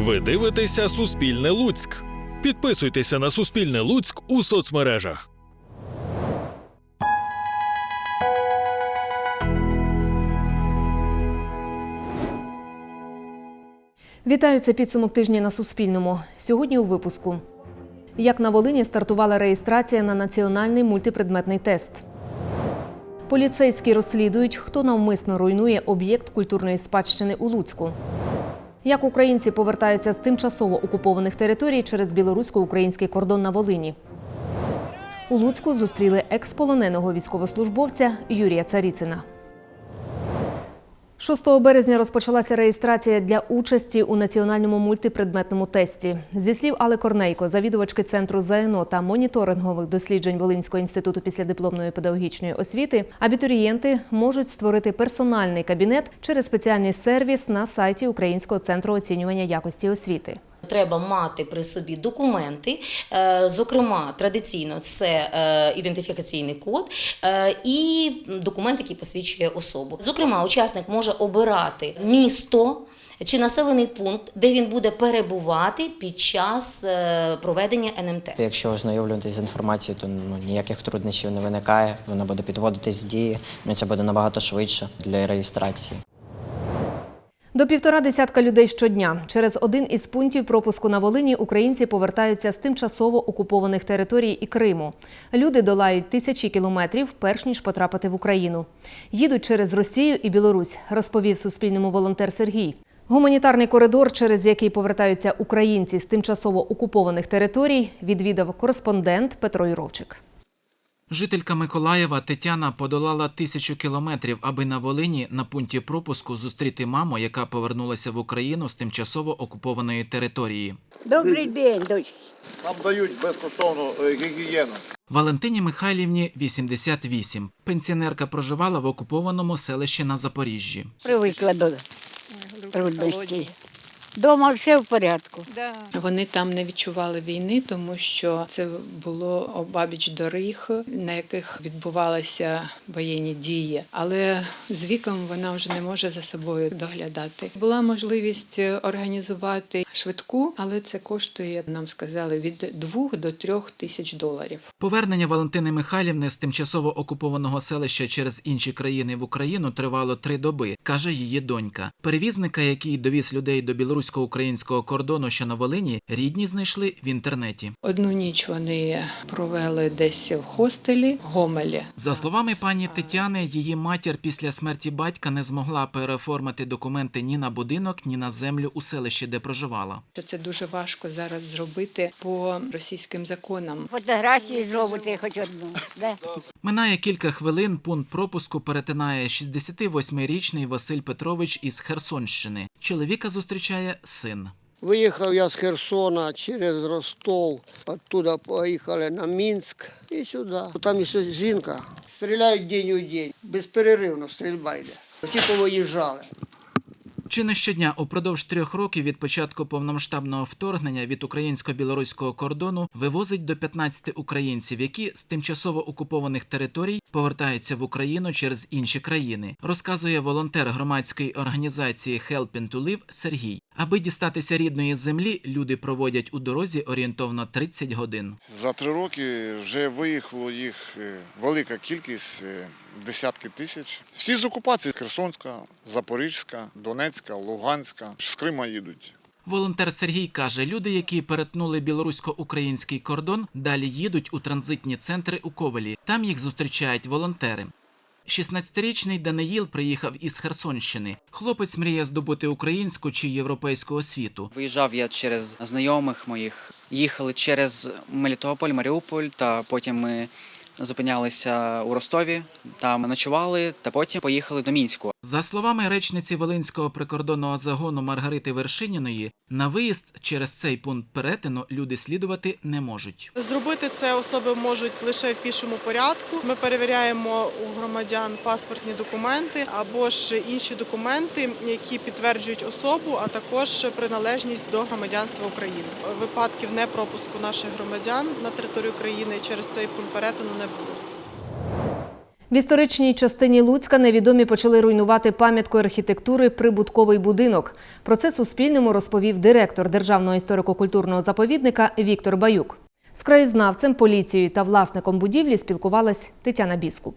Ви дивитеся Суспільне Луцьк. Підписуйтеся на Суспільне Луцьк у соцмережах. Вітаю, це підсумок тижня на Суспільному. Сьогодні у випуску. Як на Волині стартувала реєстрація на національний мультипредметний тест. Поліцейські розслідують, хто навмисно руйнує об'єкт культурної спадщини у Луцьку. Як українці повертаються з тимчасово окупованих територій через білорусько-український кордон на Волині. У Луцьку зустріли експолоненого військовослужбовця Юрія Царіцина. 6 березня розпочалася реєстрація для участі у національному мультипредметному тесті. Зі слів Але Корнейко, завідувачки центру ЗНО та моніторингових досліджень Волинського інституту післядипломної педагогічної освіти, абітурієнти можуть створити персональний кабінет через спеціальний сервіс на сайті Українського центру оцінювання якості освіти. Треба мати при собі документи, е, зокрема, традиційно це е, ідентифікаційний код е, і документ, який посвідчує особу. Зокрема, учасник може обирати місто. Чи населений пункт, де він буде перебувати під час проведення НМТ? Якщо ознайомлюватись з інформацією, то ну, ніяких труднощів не виникає. Вона буде підводитись з дії. Ну, це буде набагато швидше для реєстрації. До півтора десятка людей щодня. Через один із пунктів пропуску на Волині українці повертаються з тимчасово окупованих територій і Криму. Люди долають тисячі кілометрів, перш ніж потрапити в Україну. Їдуть через Росію і Білорусь, розповів Суспільному волонтер Сергій. Гуманітарний коридор, через який повертаються українці з тимчасово окупованих територій, відвідав кореспондент Петро Юровчик. Жителька Миколаєва Тетяна подолала тисячу кілометрів, аби на Волині на пункті пропуску зустріти маму, яка повернулася в Україну з тимчасово окупованої території. Добрий день, дочки. Нам дають безкоштовну е, гігієну. Валентині Михайлівні 88. Пенсіонерка проживала в окупованому селищі на Запоріжжі. Привикла до трудностей. Дома все в порядку. Да. Вони там не відчували війни, тому що це було обабіч доріг, на яких відбувалися воєнні дії. Але з віком вона вже не може за собою доглядати. Була можливість організувати швидку, але це коштує, нам сказали, від 2 до 3 тисяч доларів. Повернення Валентини Михайлівни з тимчасово окупованого селища через інші країни в Україну тривало три доби, каже її донька. Перевізника, який довіз людей до білорусько-українського кордону, що на Волині, рідні знайшли в інтернеті. Одну ніч вони провели десь в хостелі Гомелі. За словами пані Тетяни, її матір після смерті батька не змогла переоформити документи ні на будинок, ні на землю у селищі, де проживала. Це дуже важко зараз зробити по російським законам. Фотографії зробити хоч одну. Минає кілька хвилин. Пункт пропуску перетинає 68-річний Василь Петрович із Херсонщини. Чоловіка зустрічає син. Виїхав я з Херсона через Ростов, оттуда поїхали на Мінськ і сюди. Там ще жінка. Стріляють день у день, безперервно стрільба йде. Всі повиїжджали. Чи не щодня упродовж трьох років від початку повномасштабного вторгнення від українсько-білоруського кордону вивозить до 15 українців, які з тимчасово окупованих територій повертаються в Україну через інші країни, розказує волонтер громадської організації Helping to Live Сергій. Аби дістатися рідної землі, люди проводять у дорозі орієнтовно 30 годин. За три роки вже виїхало їх е, велика кількість, е, десятки тисяч. Всі з окупації Херсонська, Запорізька, Донецька, Луганська, з Крима їдуть. Волонтер Сергій каже, люди, які перетнули білорусько-український кордон, далі їдуть у транзитні центри у Ковелі. Там їх зустрічають волонтери. 16-річний Даниїл приїхав із Херсонщини. Хлопець мріє здобути українську чи європейську освіту. Виїжджав я через знайомих моїх. Їхали через Мелітополь, Маріуполь, та потім ми зупинялися у Ростові, там ночували, та потім поїхали до Мінську. За словами речниці Волинського прикордонного загону Маргарити Вершиніної, на виїзд через цей пункт перетину люди слідувати не можуть. Зробити це особи можуть лише в пішому порядку. Ми перевіряємо у громадян паспортні документи або ж інші документи, які підтверджують особу, а також приналежність до громадянства України. Випадків непропуску наших громадян на територію України через цей пункт перетину не було. В історичній частині Луцька невідомі почали руйнувати пам'ятку архітектури прибутковий будинок. Про це Суспільному розповів директор Державного історико-культурного заповідника Віктор Баюк. З краєзнавцем, поліцією та власником будівлі спілкувалась Тетяна Біскуп.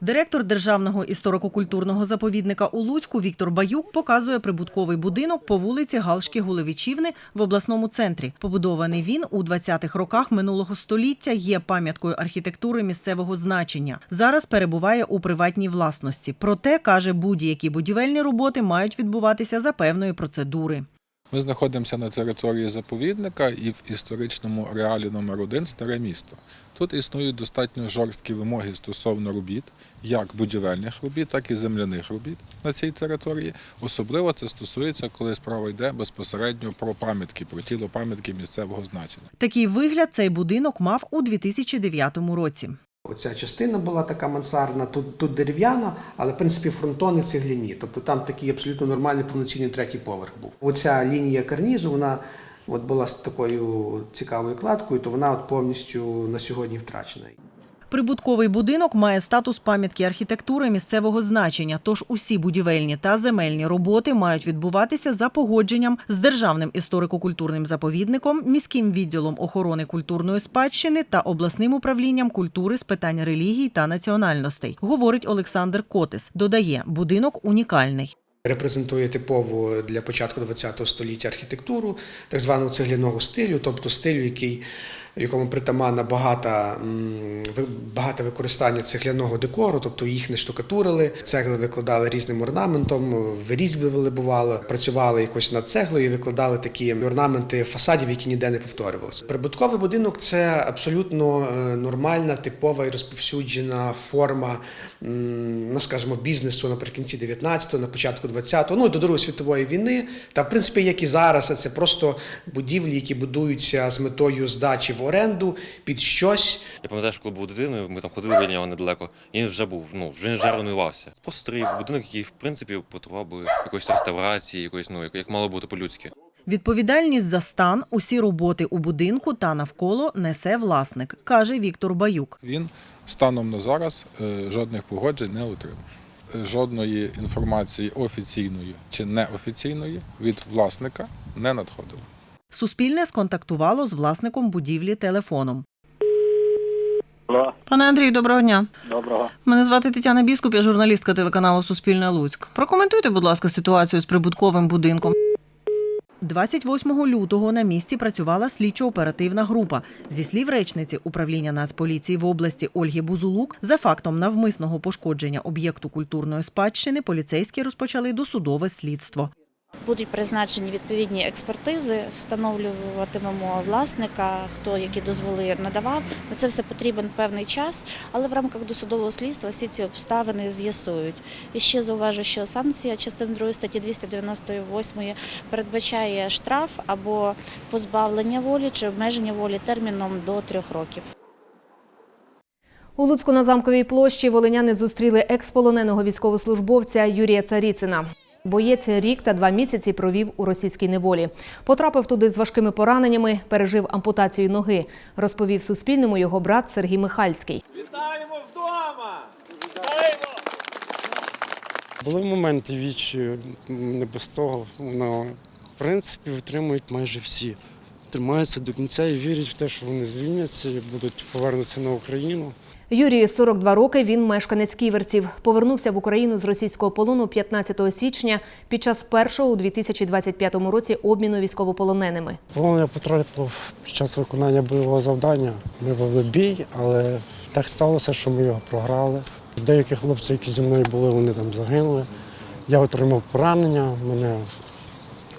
Директор Державного історико-культурного заповідника у Луцьку Віктор Баюк показує прибутковий будинок по вулиці Галшки Гулевичівни в обласному центрі. Побудований він у 20-х роках минулого століття є пам'яткою архітектури місцевого значення. Зараз перебуває у приватній власності. Проте каже, будь-які будівельні роботи мають відбуватися за певної процедури. Ми знаходимося на території заповідника і в історичному ареалі номер 1 старе місто. Тут існують достатньо жорсткі вимоги стосовно робіт, як будівельних робіт, так і земляних робіт на цій території. Особливо це стосується, коли справа йде безпосередньо про пам'ятки, про тіло пам'ятки місцевого значення. Такий вигляд цей будинок мав у 2009 році. Оця частина була така мансардна, тут, тут дерев'яна, але в принципі фронтони цегляні. Тобто там такий абсолютно нормальний повноцінний третій поверх був. Оця лінія карнізу, вона от була з такою цікавою кладкою, то вона от повністю на сьогодні втрачена. Прибутковий будинок має статус пам'ятки архітектури місцевого значення, тож усі будівельні та земельні роботи мають відбуватися за погодженням з Державним історико-культурним заповідником, міським відділом охорони культурної спадщини та обласним управлінням культури з питань релігій та національностей, говорить Олександр Котис. Додає, будинок унікальний. Репрезентує типову для початку ХХ століття архітектуру, так званого цегляного стилю, тобто стилю, який якому притаманна багата, багате використання цегляного декору, тобто їх не штукатурили, цегли викладали різним орнаментом, вирізблювали бувало, працювали якось над цеглою і викладали такі орнаменти фасадів, які ніде не повторювалися. Прибутковий будинок це абсолютно е, нормальна, типова і розповсюджена форма, ну скажімо, бізнесу наприкінці 19-го, на початку 20-го, ну і до Другої світової війни. Та в принципі, як і зараз, це просто будівлі, які будуються з метою здачі в оренду під щось. Я пам'ятаю, що коли був дитиною, ми там ходили до нього недалеко, і він вже був, ну, вже вже руйнувався. Просто старий будинок, який, в принципі, потребував би якоїсь реставрації, якоїсь, ну, як, як мало бути по-людськи. Відповідальність за стан, усі роботи у будинку та навколо несе власник, каже Віктор Баюк. Він станом на зараз е, жодних погоджень не отримав. Е, Жодної інформації офіційної чи неофіційної від власника не надходило. Суспільне сконтактувало з власником будівлі телефоном. Алло, Пане Андрію, доброго дня. доброго. Мене звати Тетяна Біскуп, я журналістка телеканалу Суспільне Луцьк. Прокоментуйте, будь ласка, ситуацію з прибутковим будинком. 28 лютого на місці працювала слідчо-оперативна група. Зі слів речниці управління Нацполіції в області Ольги Бузулук, за фактом навмисного пошкодження об'єкту культурної спадщини поліцейські розпочали досудове слідство. Будуть призначені відповідні експертизи, встановлюватимемо власника, хто які дозволи надавав. На це все потрібен певний час, але в рамках досудового слідства всі ці обставини з'ясують. І ще зауважу, що санкція частини 2 статті 298 передбачає штраф або позбавлення волі чи обмеження волі терміном до трьох років. У Луцьку на замковій площі волиняни зустріли експолоненого військовослужбовця Юрія Царіцина. Боєць рік та два місяці провів у російській неволі. Потрапив туди з важкими пораненнями, пережив ампутацію ноги, розповів Суспільному його брат Сергій Михальський. Вітаємо вдома! Вітаємо! Були моменти вічі, не без того. Ну, в принципі, витримують майже всі. Тримаються до кінця і вірять в те, що вони звільняться і будуть повернутися на Україну. Юрію 42 роки. Він мешканець ківерців. Повернувся в Україну з російського полону 15 січня під час першого у 2025 році обміну військовополоненими. Полон я потрапив під час виконання бойового завдання. Ми вели бій, але так сталося, що ми його програли. Деякі хлопці, які зі мною були, вони там загинули. Я отримав поранення, мене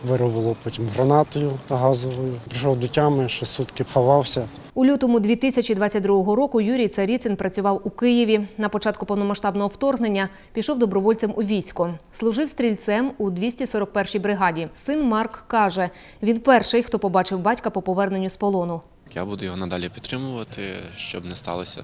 виробило потім гранатою газовою. Прийшов до тями, ще сутки ховався. У лютому 2022 року Юрій Царіцин працював у Києві. На початку повномасштабного вторгнення пішов добровольцем у військо. Служив стрільцем у 241-й бригаді. Син Марк каже, він перший, хто побачив батька по поверненню з полону. Я буду його надалі підтримувати, щоб не сталося.